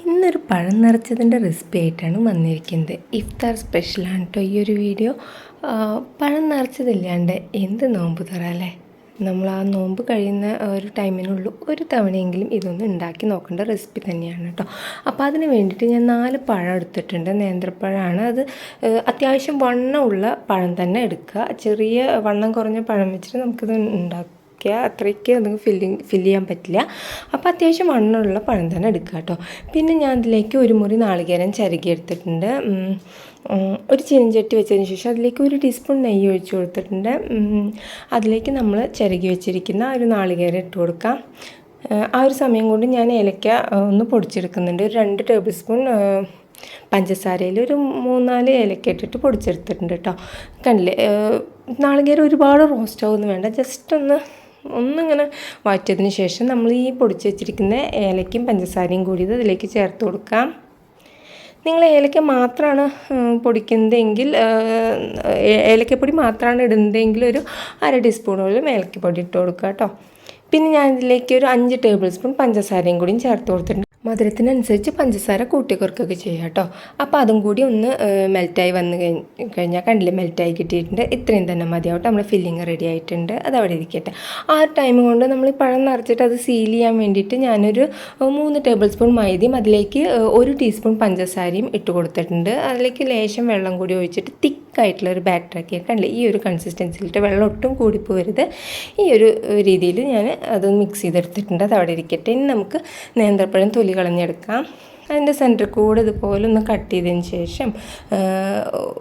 ഇന്നൊരു പഴം നിറച്ചതിന്റെ റെസിപ്പി ആയിട്ടാണ് വന്നിരിക്കുന്നത്. ഇഫ്താർ സ്പെഷ്യലാണ് കേട്ടോ ഈ ഒരു വീഡിയോ പഴം നിറച്ചതില്ലാണ്ട് എന്ത് നോമ്പ് തറ അല്ലേ? നമ്മൾ ആ നോമ്പ് കഴിയുന്ന ഒരു ടൈമിനുള്ളൂ ഒരു തവണയെങ്കിലും ഇതൊന്ന് ഉണ്ടാക്കി നോക്കേണ്ട റെസിപ്പി തന്നെയാണ് കേട്ടോ അപ്പോൾ അതിന് വേണ്ടിയിട്ട് ഞാൻ നാല് പഴം എടുത്തിട്ടുണ്ട്. നേന്ത്രപ്പഴമാണ്. അത് അത്യാവശ്യം വണ്ണമുള്ള പഴം തന്നെ എടുക്കുക. ചെറിയ വണ്ണം കുറഞ്ഞ പഴം വെച്ചിട്ട് നമുക്കിത് ഉണ്ടാക്കാം. വെക്കുക അത്രയ്ക്ക് നിങ്ങൾക്ക് ഫില്ലിങ് ഫില്ല് ചെയ്യാൻ പറ്റില്ല. അപ്പോൾ അത്യാവശ്യം വണ്ണമുള്ള പഴം തന്നെ എടുക്കുക കേട്ടോ. പിന്നെ ഞാൻ അതിലേക്ക് ഒരു മുറി നാളികേരം ചരുകി എടുത്തിട്ടുണ്ട്. ഉം, ഉം, ഒരു ചീനച്ചട്ടി വെച്ചതിന് ശേഷം അതിലേക്ക് ഒരു ടീസ്പൂൺ നെയ്യ് ഒഴിച്ച് കൊടുത്തിട്ടുണ്ട്. അതിലേക്ക് നമ്മൾ ചിരകി വെച്ചിരിക്കുന്ന ഒരു നാളികേരം ഇട്ട് കൊടുക്കാം. ആ ഒരു സമയം കൊണ്ട് ഞാൻ ഏലക്ക ഒന്ന് പൊടിച്ചെടുക്കുന്നുണ്ട്. ഒരു രണ്ട് ടേബിൾ സ്പൂൺ പഞ്ചസാരയിൽ ഒരു മൂന്നാൽ ഏലക്ക ഇട്ടിട്ട് പൊടിച്ചെടുത്തിട്ടുണ്ട് കേട്ടോ. കണ്ടില്ലേ? നാളികേരം ഒരുപാട് റോസ്റ്റ് ആവുമെന്ന് വേണ്ട. ജസ്റ്റ് ഒന്ന് ഒന്നിങ്ങനെ വാറ്റിയതിന് ശേഷം നമ്മൾ ഈ പൊടിച്ച് വെച്ചിരിക്കുന്ന ഏലയ്ക്കും പഞ്ചസാരയും കൂടി ഇതിലേക്ക് ചേർത്ത് കൊടുക്കാം. നിങ്ങൾ ഏലക്ക മാത്രമാണ് പൊടിക്കുന്നതെങ്കിൽ ഏലക്കപ്പൊടി മാത്രമാണ് ഇടുന്നതെങ്കിൽ ഒരു അര ടീസ്പൂണോളം ഏലക്കപ്പൊടി ഇട്ട് കൊടുക്കുക കേട്ടോ. പിന്നെ ഞാൻ ഇതിലേക്ക് ഒരു അഞ്ച് ടേബിൾ സ്പൂൺ പഞ്ചസാരയും കൂടിയും ചേർത്ത് കൊടുത്തിട്ടുണ്ട്. മധുരത്തിനനുസരിച്ച് പഞ്ചസാര കൂട്ടി ചെയ്യുക ചെയ്യാം കേട്ടോ. അപ്പോൾ അതും കൂടി ഒന്ന് മെൽറ്റായി വന്ന് കഴിഞ്ഞ് കഴിഞ്ഞാൽ കണ്ടില്ലേ മെൽറ്റായി കിട്ടിയിട്ടുണ്ട്. ഇത്രയും തന്നെ മതിയാവട്ടെ. നമ്മുടെ ഫില്ലിങ് റെഡി ആയിട്ടുണ്ട്. അത് അവിടെ ഇരിക്കട്ടെ. ആ ടൈം കൊണ്ട് നമ്മൾ ഈ പഴം നിറച്ചിട്ട് അത് സീൽ ചെയ്യാൻ വേണ്ടിയിട്ട് ഞാനൊരു മൂന്ന് ടേബിൾ സ്പൂൺ മൈദയും അതിലേക്ക് ഒരു ടീസ്പൂൺ പഞ്ചസാരയും ഇട്ട് കൊടുത്തിട്ടുണ്ട്. അതിലേക്ക് ലേശം വെള്ളം കൂടി ഒഴിച്ചിട്ട് തിക്കായിട്ടുള്ള ഒരു ബാറ്ററൊക്കെ കണ്ടില്ലേ. ഈ ഒരു കൺസിസ്റ്റൻസിയിലിട്ട് വെള്ളം ഒട്ടും കൂടിപ്പോരുത് ഈ ഒരു രീതിയിൽ ഞാൻ അത് മിക്സ് ചെയ്തെടുത്തിട്ടുണ്ട്. അത് അവിടെ ഇരിക്കട്ടെ. ഇനി നമുക്ക് നേന്ത്രപ്പഴം തൊലി കളഞ്ഞെടുക്കാം. അതിന്റെ സെന്റർ കൂടെ ഇതുപോലെ ഒന്ന് കട്ട് ചെയ്തതിന് ശേഷം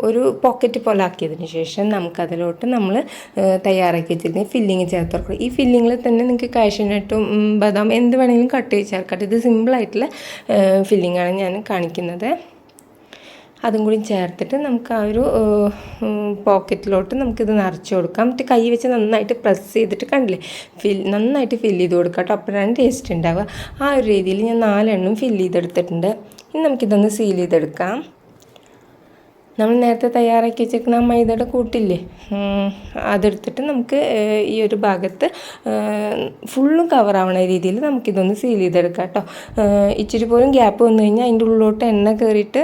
ഒരു പോക്കറ്റ് പോലെ ആക്കിയതിന് ശേഷം നമുക്കതിലോട്ട് നമ്മൾ തയ്യാറാക്കി വെച്ചിരുന്ന ഫില്ലിങ് ചേർത്ത് കൊടുക്കും ഈ ഫില്ലിങ്ങിൽ തന്നെ നിങ്ങൾക്ക് കാഷ്യനട്ടും ബദാം എന്ത് വേണമെങ്കിലും കട്ട് ചെയ്ത് ചേർക്കട്ടെ ഇത് സിമ്പിളായിട്ടുള്ള ഫില്ലിങ്ങാണ് ഞാൻ കാണിക്കുന്നത്. അതും കൂടി ചേർത്തിട്ട് നമുക്ക് ആ ഒരു പോക്കറ്റിലോട്ട് നമുക്കിത് നിറച്ച് കൊടുക്കാം. എന്നിട്ട് കൈ വെച്ച് നന്നായിട്ട് പ്രസ് ചെയ്തിട്ട് കണ്ടില്ലേ? ഫിൽ നന്നായിട്ട് ഫില്ല് ചെയ്ത് കൊടുക്കാം കേട്ടോ അപ്പോഴാണ് ടേസ്റ്റ് ഉണ്ടാവുക ആ ഒരു രീതിയിൽ ഞാൻ നാലെണ്ണം ഫില്ല് ചെയ്തെടുത്തിട്ടുണ്ട്. ഇനി നമുക്കിതൊന്ന് സീൽ ചെയ്തെടുക്കാം. നമ്മൾ നേരത്തെ തയ്യാറാക്കി വെച്ചേക്കുന്ന ആ മൈദയുടെ കൂട്ടില്ലേ? അതെടുത്തിട്ട് നമുക്ക് ഈ ഒരു ഭാഗത്ത് ഫുള്ളും കവറാവണ രീതിയിൽ നമുക്കിതൊന്ന് സീൽ ചെയ്തെടുക്കാം കേട്ടോ ഇച്ചിരി പോലും ഗ്യാപ്പ് വന്നു കഴിഞ്ഞാൽ അതിന്റെ ഉള്ളിലോട്ട് എണ്ണ കയറിയിട്ട്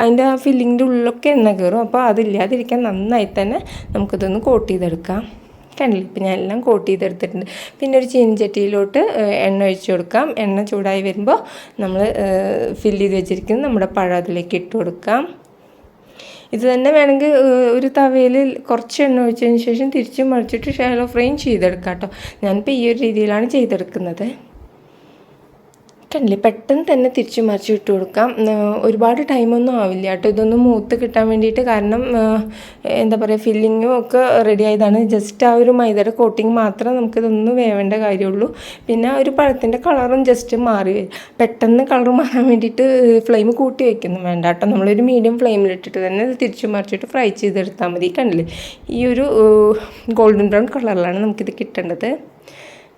അതിന്റെ ആ ഫില്ലിങ്ങിന്റെ ഉള്ളിലൊക്കെ എണ്ണ കയറും. അപ്പോൾ അതില്ലാതിരിക്കാൻ നന്നായി തന്നെ നമുക്കിതൊന്ന് കോട്ട് ചെയ്തെടുക്കാം. കണ്ടില്ല? ഇപ്പം ഞാൻ എല്ലാം കോട്ട് ചെയ്തെടുത്തിട്ടുണ്ട്. പിന്നെ ഒരു ചീനച്ചട്ടിയിലോട്ട് എണ്ണ ഒഴിച്ചു കൊടുക്കാം. എണ്ണ ചൂടായി വരുമ്പോൾ നമ്മൾ ഫില്ല് ചെയ്ത് വെച്ചിരിക്കുന്ന നമ്മുടെ പഴം അതിലേക്ക് ഇട്ട് കൊടുക്കാം. ഇത് തന്നെ വേണമെങ്കിൽ ഒരു തവയിൽ കുറച്ച് എണ്ണ ഒഴിച്ചതിന് ശേഷം തിരിച്ചും മറിച്ചിട്ട് ഷാലോ ഫ്രൈയും ചെയ്തെടുക്കാം കേട്ടോ. ഞാനിപ്പോൾ ഈ ഒരു രീതിയിലാണ് ചെയ്തെടുക്കുന്നത്. കണ്ടില്ലേ? പെട്ടെന്ന് തന്നെ തിരിച്ചു മറിച്ച് ഇട്ട് കൊടുക്കാം. ഒരുപാട് ടൈമൊന്നും ആവില്ല കേട്ടോ. ഇതൊന്ന് മൂത്ത് കിട്ടാൻ വേണ്ടിയിട്ട് കാരണം എന്താ പറയുക ഫില്ലിങ്ങും ഒക്കെ റെഡി ആയതാണ്. ജസ്റ്റ് ആ ഒരു മൈദയുടെ കോട്ടിങ് മാത്രം നമുക്കിതൊന്ന് വേവേണ്ട കാര്യമുള്ളൂ. പിന്നെ ഒരു പഴത്തിന്റെ കളറും ജസ്റ്റ് മാറി വരും. പെട്ടെന്ന് കളർ മാറാൻ വേണ്ടിയിട്ട് ഫ്ലെയിം കൂട്ടി വയ്ക്കുന്നു വേണ്ട കേട്ടോ. നമ്മളൊരു മീഡിയം ഫ്ലെയിമിലിട്ടിട്ട് തന്നെ ഇത് തിരിച്ചു മറിച്ചിട്ട് ഫ്രൈ ചെയ്തെടുത്താൽ മതി. കണ്ടില്ലേ? ഈ ഒരു ഗോൾഡൻ ബ്രൗൺ കളറിലാണ് നമുക്കിത് കിട്ടേണ്ടത്.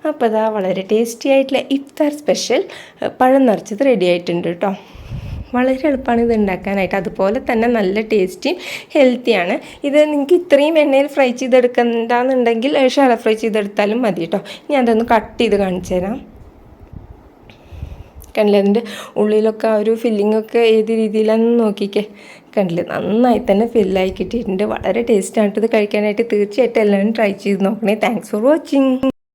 അപ്പോൾ അതാ വളരെ ടേസ്റ്റി ആയിട്ടുള്ള ഇഫ്താർ സ്പെഷ്യൽ പഴം നിറച്ചത് റെഡി ആയിട്ടുണ്ട് കേട്ടോ വളരെ എളുപ്പമാണ് ഇത് ഉണ്ടാക്കാനായിട്ട്. അതുപോലെ തന്നെ നല്ല ടേസ്റ്റിയും ഹെൽത്തിയാണ് ഇത് നിങ്ങൾക്ക് ഇത്രയും എണ്ണയിൽ ഫ്രൈ ചെയ്തെടുക്കണ്ടെന്നുണ്ടെങ്കിൽ ഷാല ഫ്രൈ ചെയ്തെടുത്താലും മതി കേട്ടോ ഞാൻ അതൊന്ന് കട്ട് ചെയ്ത് കാണിച്ചു തരാം. കണ്ടില്ല? അതിന്റെ ഉള്ളിലൊക്കെ ആ ഒരു ഫില്ലിംഗ് ഒക്കെ ഏത് രീതിയിലാണെന്ന് നോക്കിക്കേ. കണ്ടില്ല? നന്നായി തന്നെ ഫില്ലായി കിട്ടിയിട്ടുണ്ട്. വളരെ ടേസ്റ്റാണ് ഇത് കഴിക്കാനായിട്ട്. തീർച്ചയായിട്ടും എല്ലാവരും ട്രൈ ചെയ്ത് നോക്കണേ. Thanks for watching